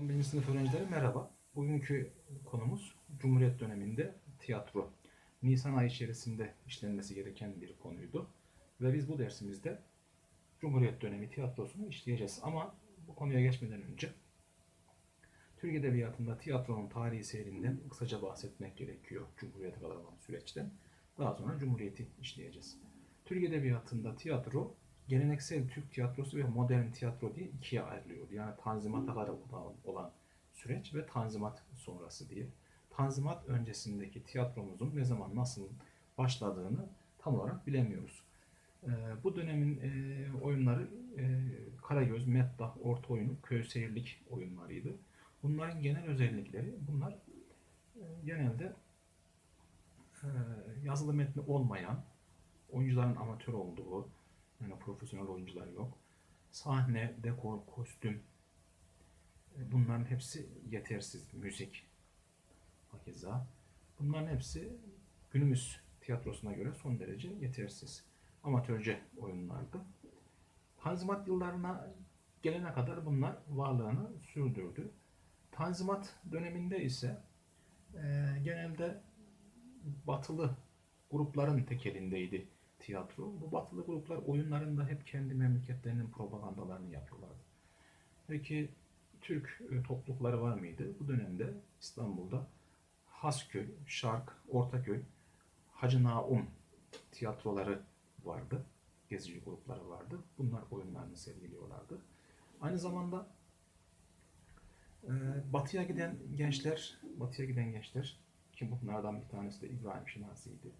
11. sınıf öğrencileri merhaba. Bugünkü konumuz Cumhuriyet döneminde tiyatro. Nisan ayı içerisinde işlenmesi gereken bir konuydu. Ve biz bu dersimizde Cumhuriyet dönemi tiyatrosunu işleyeceğiz. Ama bu konuya geçmeden önce Türk Edebiyatı'nda tiyatronun tarihi seyrinden kısaca bahsetmek gerekiyor Cumhuriyet'e kadar olan süreçten. Daha sonra Cumhuriyet'i işleyeceğiz. Türk Edebiyatı'nda tiyatro geleneksel Türk tiyatrosu ve modern tiyatro diye ikiye ayrılıyor. Yani Tanzimat'a kadar olan süreç ve Tanzimat sonrası diye. Tanzimat öncesindeki tiyatromuzun ne zaman nasıl başladığını tam olarak bilemiyoruz. Ee, bu dönemin e, oyunları e, Karagöz, Meddah, Orta Oyunu, Köy Seyirlik oyunlarıydı. Bunların genel özellikleri bunlar e, genelde e, yazılı metni olmayan, oyuncuların amatör olduğu, yani profesyonel oyuncular yok. Sahne, dekor, kostüm e, bunların hepsi yetersiz. Müzik hakeza. Bunların hepsi günümüz tiyatrosuna göre son derece yetersiz. Amatörce oyunlardı. Tanzimat yıllarına gelene kadar bunlar varlığını sürdürdü. Tanzimat döneminde ise e, genelde batılı grupların tekelindeydi tiyatro. Bu batılı gruplar oyunlarında hep kendi memleketlerinin propagandalarını yapıyorlardı. Peki Türk e, toplulukları var mıydı? Bu dönemde İstanbul'da Hasköy, Şark, Ortaköy, Hacı Naum tiyatroları vardı. Gezici grupları vardı. Bunlar oyunlarını sergiliyorlardı. Aynı zamanda e, batıya giden gençler, batıya giden gençler ki bunlardan bir tanesi de İbrahim Şinasi'ydi.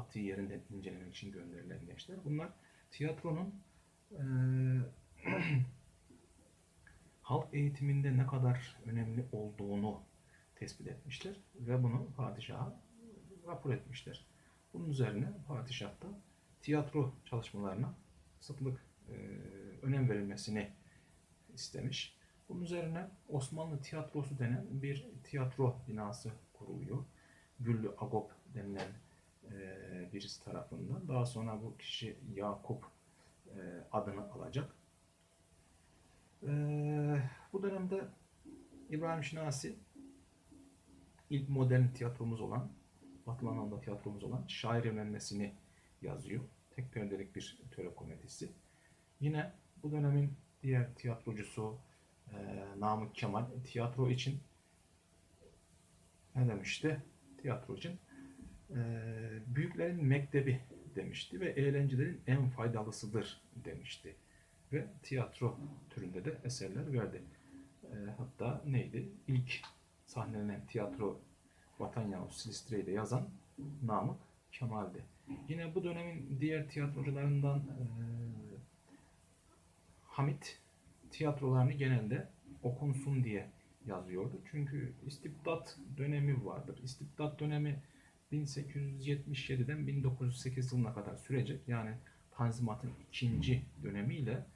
Batı'yı yerinden incelemek için gönderilen gençler. Bunlar tiyatronun e, halk eğitiminde ne kadar önemli olduğunu tespit etmişler ve bunu padişaha rapor etmişler. Bunun üzerine padişah da tiyatro çalışmalarına sıklık e, önem verilmesini istemiş. Bunun üzerine Osmanlı Tiyatrosu denen bir tiyatro binası kuruluyor. Güllü Agop denilen birisi tarafından. Daha sonra bu kişi Yakup e, adını alacak. E, bu dönemde İbrahim Şinasi ilk modern tiyatromuz olan, anlamda tiyatromuz olan şair evlenmesini yazıyor. Tek perdelik bir töre komedisi. Yine bu dönemin diğer tiyatrocusu e, Namık Kemal tiyatro için ne demişti? Tiyatro için e, büyüklerin mektebi demişti ve eğlencelerin en faydalısıdır demişti. Ve tiyatro türünde de eserler verdi. E, hatta neydi? İlk sahnelenen tiyatro Vatan Yavrusu Silistre'yi yazan Namık Kemal'di. Yine bu dönemin diğer tiyatrocularından e, Hamit tiyatrolarını genelde okunsun diye yazıyordu. Çünkü istibdat dönemi vardır. İstibdat dönemi 1877'den 1908 yılına kadar sürecek. Yani Tanzimat'ın ikinci dönemiyle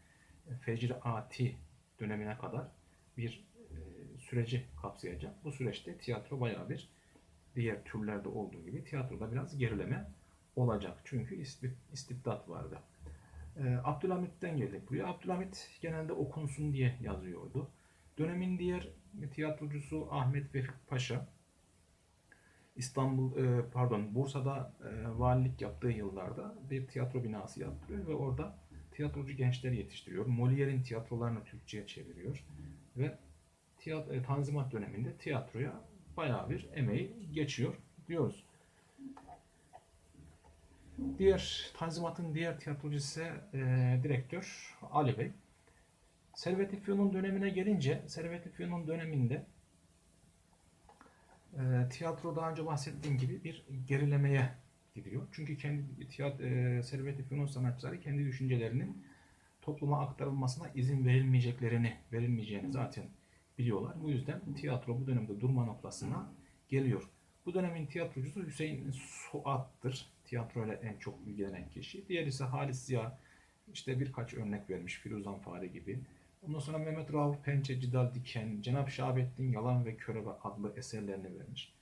Fecri Ati dönemine kadar bir e, süreci kapsayacak. Bu süreçte tiyatro bayağı bir diğer türlerde olduğu gibi tiyatroda biraz gerileme olacak. Çünkü istibdat vardı. E, Abdülhamit'ten geldik buraya. Abdülhamit genelde okunsun diye yazıyordu. Dönemin diğer tiyatrocusu Ahmet Vefik Paşa İstanbul e, pardon Bursa'da e, valilik yaptığı yıllarda bir tiyatro binası yaptırıyor ve orada tiyatrocu gençler yetiştiriyor. Molière'in tiyatrolarını Türkçe'ye çeviriyor ve tiyat, e, Tanzimat döneminde tiyatroya bayağı bir emeği geçiyor diyoruz. Diğer Tanzimat'ın diğer tiyatrocusu ise e, direktör Ali Bey. Servet-i Fünun dönemine gelince Servet-i Fünun döneminde e, tiyatro daha önce bahsettiğim gibi bir gerilemeye gidiyor. Çünkü kendi tiyatro, e, Servet-i Fünun sanatçıları kendi düşüncelerinin topluma aktarılmasına izin verilmeyeceklerini, verilmeyeceğini zaten biliyorlar. Bu yüzden tiyatro bu dönemde durma noktasına geliyor. Bu dönemin tiyatrocusu Hüseyin Suat'tır. Tiyatroyla en çok ilgilenen kişi. Diğer ise Halis Ziya. İşte birkaç örnek vermiş. Firuzan Fare gibi. Ondan sonra Mehmet Rauf Pençe, Cidal Diken, Cenab-ı Şahabettin Yalan ve Körebe adlı eserlerini vermiş.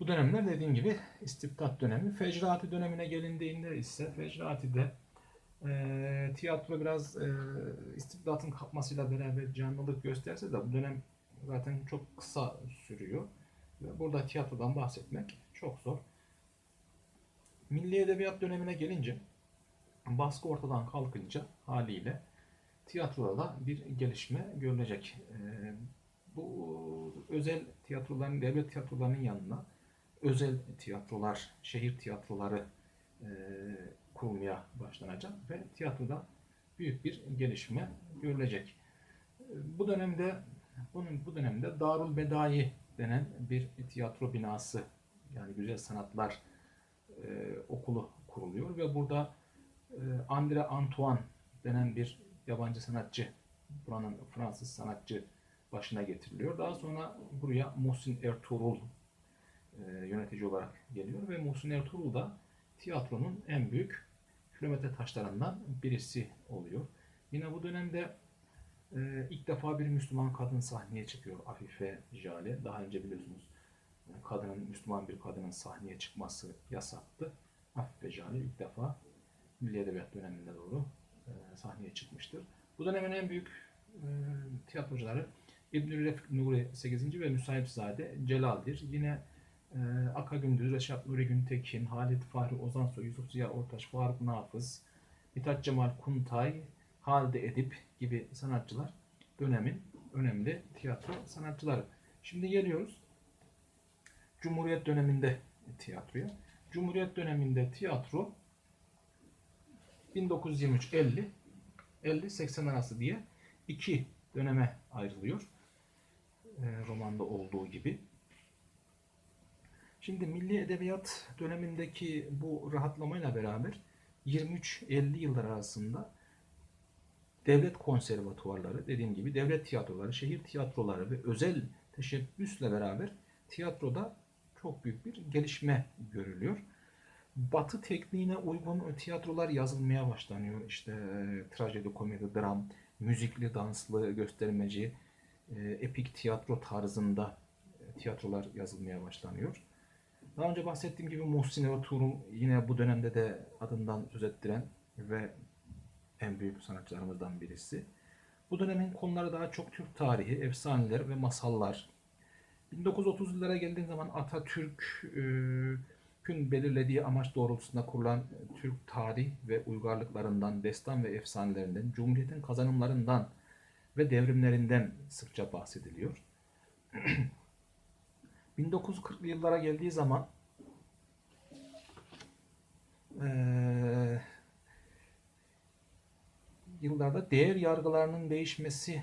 Bu dönemler dediğim gibi istibdat dönemi. Fecrati dönemine gelindiğinde ise Fecrati'de e, tiyatro biraz e, istibdatın kalkmasıyla beraber canlılık gösterse de bu dönem zaten çok kısa sürüyor. Ve burada tiyatrodan bahsetmek çok zor. Milli Edebiyat dönemine gelince baskı ortadan kalkınca haliyle tiyatroda da bir gelişme görülecek. Ee, bu özel tiyatroların, devlet tiyatrolarının yanına özel tiyatrolar, şehir tiyatroları e, başlanacak ve tiyatroda büyük bir gelişme görülecek. Ee, Bu dönemde bunun bu dönemde Darul Bedai denen bir tiyatro binası yani güzel sanatlar e, okulu kuruluyor ve burada e, Andre Antoine denen bir yabancı sanatçı, buranın Fransız sanatçı başına getiriliyor. Daha sonra buraya Muhsin Ertuğrul e, yönetici olarak geliyor ve Muhsin Ertuğrul da tiyatronun en büyük kilometre taşlarından birisi oluyor. Yine bu dönemde e, ilk defa bir Müslüman kadın sahneye çıkıyor Afife Jale. Daha önce biliyorsunuz e, kadının, Müslüman bir kadının sahneye çıkması yasaktı. Afife Jale ilk defa Milli Edebiyat döneminde doğru sahneye çıkmıştır. Bu dönemin en büyük e, tiyatrocuları İbnül Refik Nuri 8. ve Müsahipzade Celal'dir. Yine e, Gündüz, Reşat Nuri Güntekin, Halit Fahri Ozansoy, Yusuf Ziya Ortaç, Faruk Nafız, Mithat Cemal Kuntay, Halide Edip gibi sanatçılar dönemin önemli tiyatro sanatçıları. Şimdi geliyoruz Cumhuriyet döneminde tiyatroya. Cumhuriyet döneminde tiyatro 1923-50 50-80 arası diye iki döneme ayrılıyor. E, romanda olduğu gibi. Şimdi Milli Edebiyat dönemindeki bu rahatlamayla beraber 23-50 yıllar arasında devlet konservatuvarları, dediğim gibi devlet tiyatroları, şehir tiyatroları ve özel teşebbüsle beraber tiyatroda çok büyük bir gelişme görülüyor. Batı tekniğine uygun tiyatrolar yazılmaya başlanıyor. İşte e, trajedi, komedi, dram, müzikli, danslı, göstermeci, e, epik tiyatro tarzında e, tiyatrolar yazılmaya başlanıyor. Daha önce bahsettiğim gibi Muhsin Ertuğrul yine bu dönemde de adından söz ettiren ve en büyük sanatçılarımızdan birisi. Bu dönemin konuları daha çok Türk tarihi, efsaneler ve masallar. 1930'lara geldiğin zaman Atatürk'ün belirlediği amaç doğrultusunda kurulan Türk tarih ve uygarlıklarından, destan ve efsanelerinden, Cumhuriyet'in kazanımlarından ve devrimlerinden sıkça bahsediliyor. 1940'lı yıllara geldiği zaman eee yıllarda değer yargılarının değişmesi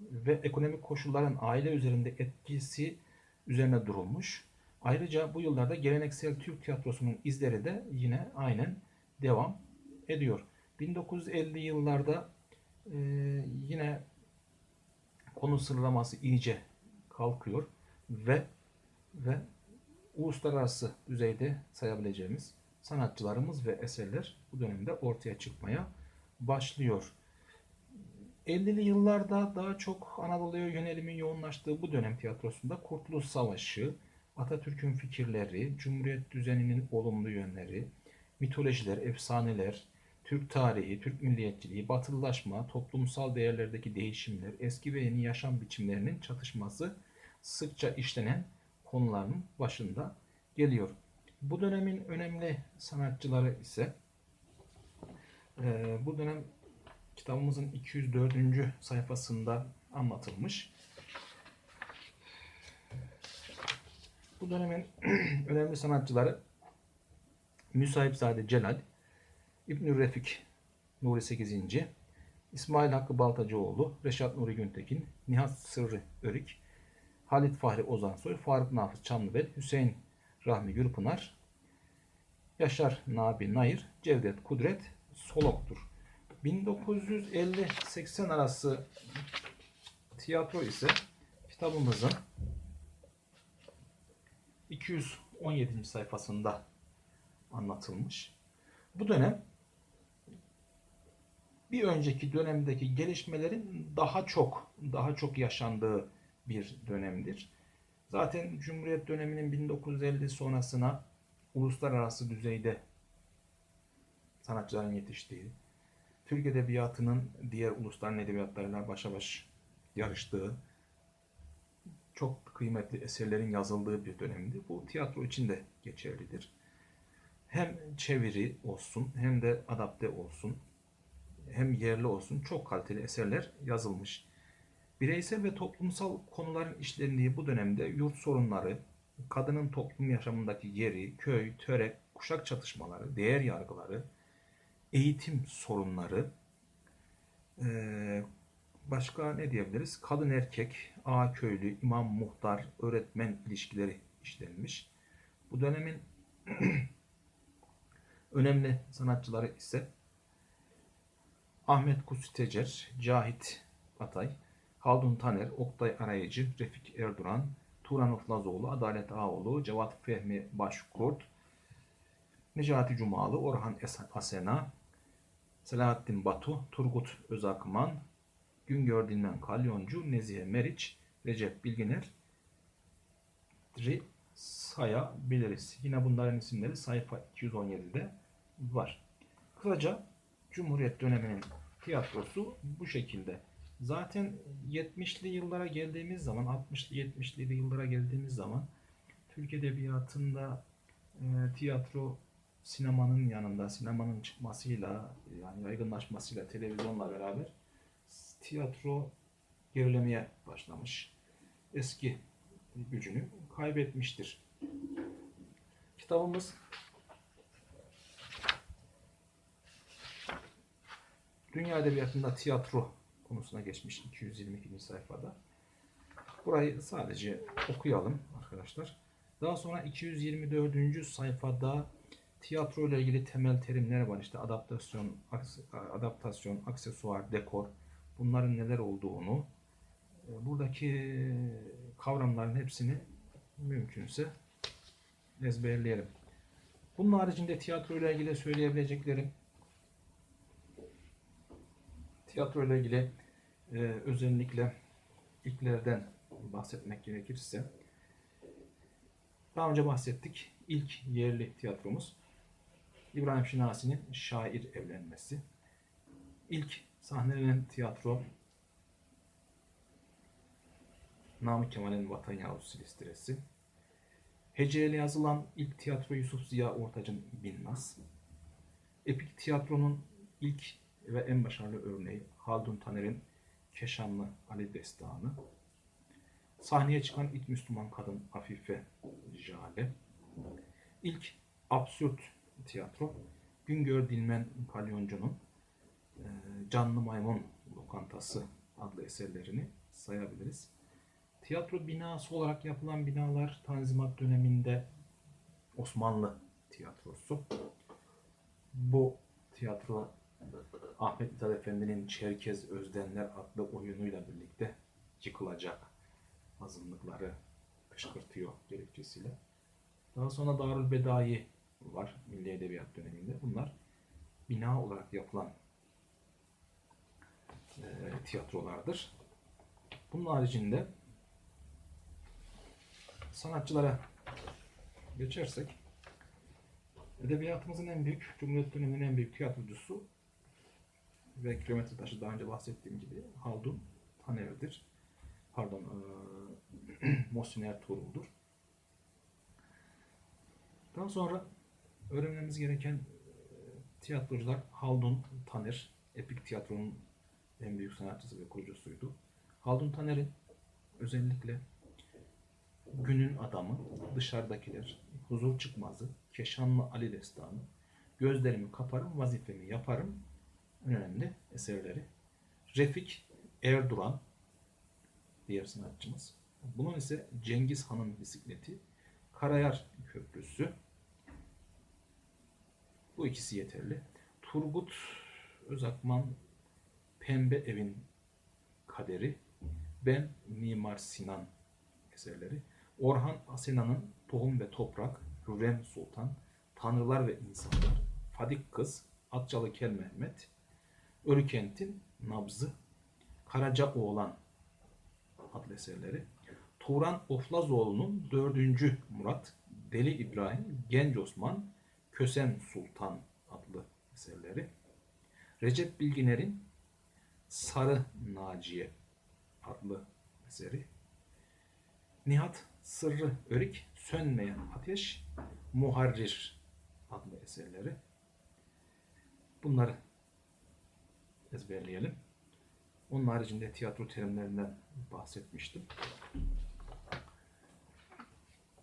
ve ekonomik koşulların aile üzerinde etkisi üzerine durulmuş. Ayrıca bu yıllarda geleneksel Türk tiyatrosunun izleri de yine aynen devam ediyor. 1950 yıllarda e, yine konu sınırlaması iyice kalkıyor ve ve uluslararası düzeyde sayabileceğimiz sanatçılarımız ve eserler bu dönemde ortaya çıkmaya başlıyor. 50'li yıllarda daha çok Anadolu'ya yönelimin yoğunlaştığı bu dönem tiyatrosunda Kurtuluş Savaşı, Atatürk'ün fikirleri, Cumhuriyet düzeninin olumlu yönleri, mitolojiler, efsaneler, Türk tarihi, Türk milliyetçiliği, batılılaşma, toplumsal değerlerdeki değişimler, eski ve yeni yaşam biçimlerinin çatışması sıkça işlenen konuların başında geliyor. Bu dönemin önemli sanatçıları ise bu dönem kitabımızın 204. sayfasında anlatılmış. Bu dönemin önemli sanatçıları Müsahipzade Celal, İbnü Refik Nuri 8. İsmail Hakkı Baltacıoğlu, Reşat Nuri Güntekin, Nihat Sırrı Örik, Halit Fahri Ozansoy, Faruk Nafız Çamlıbel, Hüseyin Rahmi Gürpınar, Yaşar Nabi Nayır, Cevdet Kudret, Solok'tur. 1950-80 arası tiyatro ise kitabımızın 217. sayfasında anlatılmış. Bu dönem bir önceki dönemdeki gelişmelerin daha çok daha çok yaşandığı bir dönemdir. Zaten Cumhuriyet döneminin 1950 sonrasına uluslararası düzeyde sanatçıların yetiştiği, Türk Edebiyatı'nın diğer ulusların edebiyatlarıyla başa baş yarıştığı, çok kıymetli eserlerin yazıldığı bir dönemdi. Bu tiyatro için de geçerlidir. Hem çeviri olsun hem de adapte olsun hem yerli olsun çok kaliteli eserler yazılmış. Bireysel ve toplumsal konuların işlendiği bu dönemde yurt sorunları, kadının toplum yaşamındaki yeri, köy, töre, kuşak çatışmaları, değer yargıları, eğitim sorunları, başka ne diyebiliriz? Kadın erkek, ağa köylü, imam muhtar, öğretmen ilişkileri işlenmiş. Bu dönemin önemli sanatçıları ise Ahmet Kutsi Tecer, Cahit Atay, Haldun Taner, Oktay Arayıcı, Refik Erduran, Turan Oflazoğlu, Adalet Ağoğlu, Cevat Fehmi Başkurt, Necati Cumalı, Orhan Asena, Selahattin Batu, Turgut Özakman, Güngör Dinmen Kalyoncu, Nezihe Meriç, Recep Bilginer ri sayabiliriz. Yine bunların isimleri sayfa 217'de var. Kısaca Cumhuriyet döneminin tiyatrosu bu şekilde. Zaten 70'li yıllara geldiğimiz zaman, 60'lı 70'li yıllara geldiğimiz zaman Türk Edebiyatı'nda e, tiyatro sinemanın yanında, sinemanın çıkmasıyla, yani yaygınlaşmasıyla, televizyonla beraber tiyatro gerilemeye başlamış. Eski gücünü kaybetmiştir. Kitabımız Dünya Edebiyatı'nda tiyatro konusuna geçmiş 222. sayfada. Burayı sadece okuyalım arkadaşlar. Daha sonra 224. sayfada tiyatro ile ilgili temel terimler var. İşte adaptasyon, adaptasyon, aksesuar, dekor. Bunların neler olduğunu, e, buradaki kavramların hepsini mümkünse ezberleyelim. Bunun haricinde tiyatro ile ilgili söyleyebileceklerim tiyatro ile ilgili e, özellikle ilklerden bahsetmek gerekirse daha önce bahsettik. İlk yerli tiyatromuz İbrahim Şinasi'nin Şair Evlenmesi. İlk sahnelenen tiyatro Namık Kemal'in Vatan Yavrusu Silistiresi. Heceyle yazılan ilk tiyatro Yusuf Ziya Ortaç'ın Binnaz. Epik tiyatronun ilk ve en başarılı örneği Haldun Taner'in Keşanlı Ali Destanı. Sahneye çıkan ilk Müslüman kadın Afife Jale. İlk absürt tiyatro Güngör Dilmen Kalyoncu'nun Canlı Maymun Lokantası adlı eserlerini sayabiliriz. Tiyatro binası olarak yapılan binalar Tanzimat döneminde Osmanlı tiyatrosu. Bu tiyatro Ahmet Mithat Efendi'nin Çerkez Özdenler adlı oyunuyla birlikte yıkılacak azınlıkları kışkırtıyor gerekçesiyle. Daha sonra Darül Bedai var Milli Edebiyat döneminde. Bunlar bina olarak yapılan e, tiyatrolardır. Bunun haricinde sanatçılara geçersek edebiyatımızın en büyük, Cumhuriyet döneminin en büyük tiyatrocusu ve kilometre taşı daha önce bahsettiğim gibi Haldun Taner'dir. Pardon, eee Muhsin Ertuğrul'dur. Daha sonra öğrenmemiz gereken eee, tiyatrocular Haldun Taner, epik tiyatronun en büyük sanatçısı ve kurucusuydu. Haldun Taner'in özellikle Günün Adamı, Dışarıdakiler, Huzur Çıkmazı, Keşanlı Ali Destanı, Gözlerimi Kaparım, Vazifemi Yaparım önemli eserleri. Refik Erduran diğer sanatçımız. Bunun ise Cengiz Han'ın bisikleti, Karayar Köprüsü. Bu ikisi yeterli. Turgut Özakman Pembe Evin Kaderi, Ben Mimar Sinan eserleri. Orhan Asena'nın Tohum ve Toprak, Hürrem Sultan, Tanrılar ve İnsanlar, Fadik Kız, Atçalı Kel Mehmet, Ölükent'in Nabzı, Karaca Oğlan adlı eserleri. Turan Oflazoğlu'nun 4. Murat, Deli İbrahim, Genç Osman, Kösen Sultan adlı eserleri. Recep Bilginer'in Sarı Naciye adlı eseri. Nihat Sırrı Örik Sönmeyen Ateş Muharrir adlı eserleri. Bunları ezberleyelim. Onun haricinde tiyatro terimlerinden bahsetmiştim.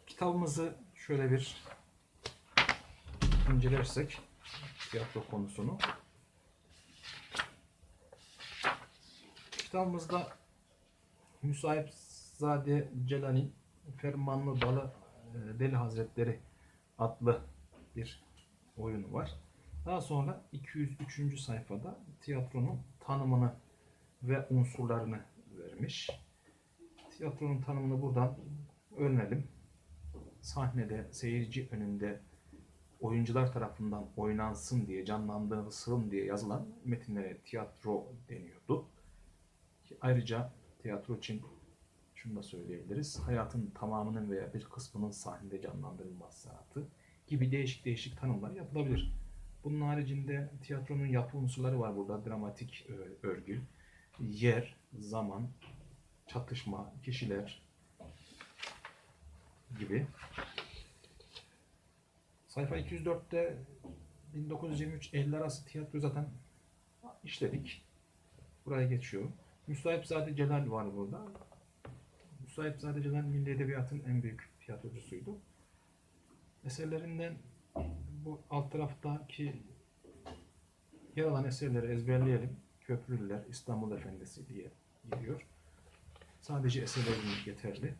Kitabımızı şöyle bir incelersek tiyatro konusunu. Kitabımızda Müsahipzade Celal'in Fermanlı Dalı e, Deli Hazretleri adlı bir oyunu var. Daha sonra 203. sayfada tiyatronun tanımını ve unsurlarını vermiş. Tiyatronun tanımını buradan öğrenelim. Sahnede, seyirci önünde oyuncular tarafından oynansın diye, canlandırılsın diye yazılan metinlere tiyatro deniyordu. Ayrıca tiyatro için şunu da söyleyebiliriz. Hayatın tamamının veya bir kısmının sahnede canlandırılması sanatı gibi değişik değişik tanımlar yapılabilir. Bunun haricinde tiyatronun yapı unsurları var burada. Dramatik ö- örgü, yer, zaman, çatışma, kişiler gibi. Sayfa 204'te 1923-50 arası tiyatro zaten işledik. Buraya geçiyorum. Müsahipzade Celal var burada. Müsahipzade Celal Milli Edebiyat'ın en büyük tiyatrocusuydu. Eserlerinden bu alt taraftaki yer alan eserleri ezberleyelim. Köprülüler, İstanbul Efendisi diye geliyor. Sadece eserlerimiz yeterli.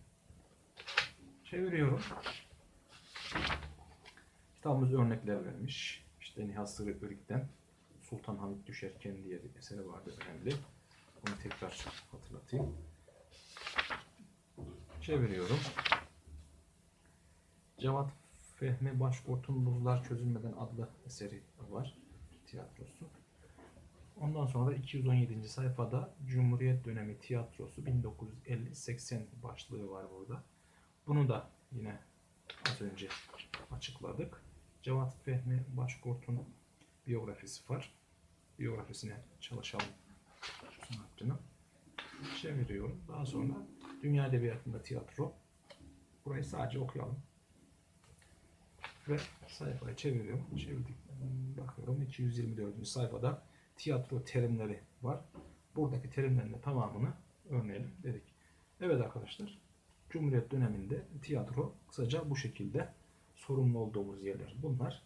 Çeviriyorum. Kitabımız örnekler vermiş. İşte Nihat Sırrı Örik'ten Sultan Hamit Düşerken diye bir eseri vardı önemli. Onu tekrar hatırlatayım. Çeviriyorum. Cevat Fehmi Başkurt'un Buzlar Çözülmeden adlı eseri var. Tiyatrosu. Ondan sonra 217. sayfada Cumhuriyet Dönemi Tiyatrosu 1950-80 başlığı var burada. Bunu da yine az önce açıkladık. Cevat Fehmi Başkurt'un biyografisi var. Biyografisine çalışalım sanatçının. Çeviriyorum. Daha sonra Dünya Edebiyatı'nda tiyatro. Burayı sadece okuyalım. Ve sayfayı çeviriyorum. Çevirdik. Bakıyorum 224. sayfada tiyatro terimleri var. Buradaki terimlerin de tamamını örneğelim dedik. Evet arkadaşlar. Cumhuriyet döneminde tiyatro kısaca bu şekilde sorumlu olduğumuz yerler. Bunlar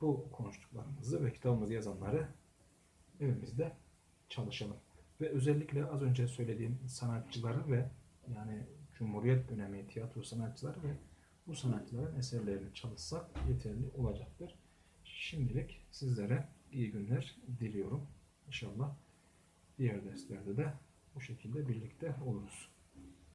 bu konuştuklarımızı ve kitabımızı yazanları evimizde çalışalım. Ve özellikle az önce söylediğim sanatçıları ve yani Cumhuriyet dönemi tiyatro sanatçıları ve bu sanatçıların eserlerini çalışsak yeterli olacaktır. Şimdilik sizlere iyi günler diliyorum. İnşallah diğer derslerde de bu şekilde birlikte oluruz.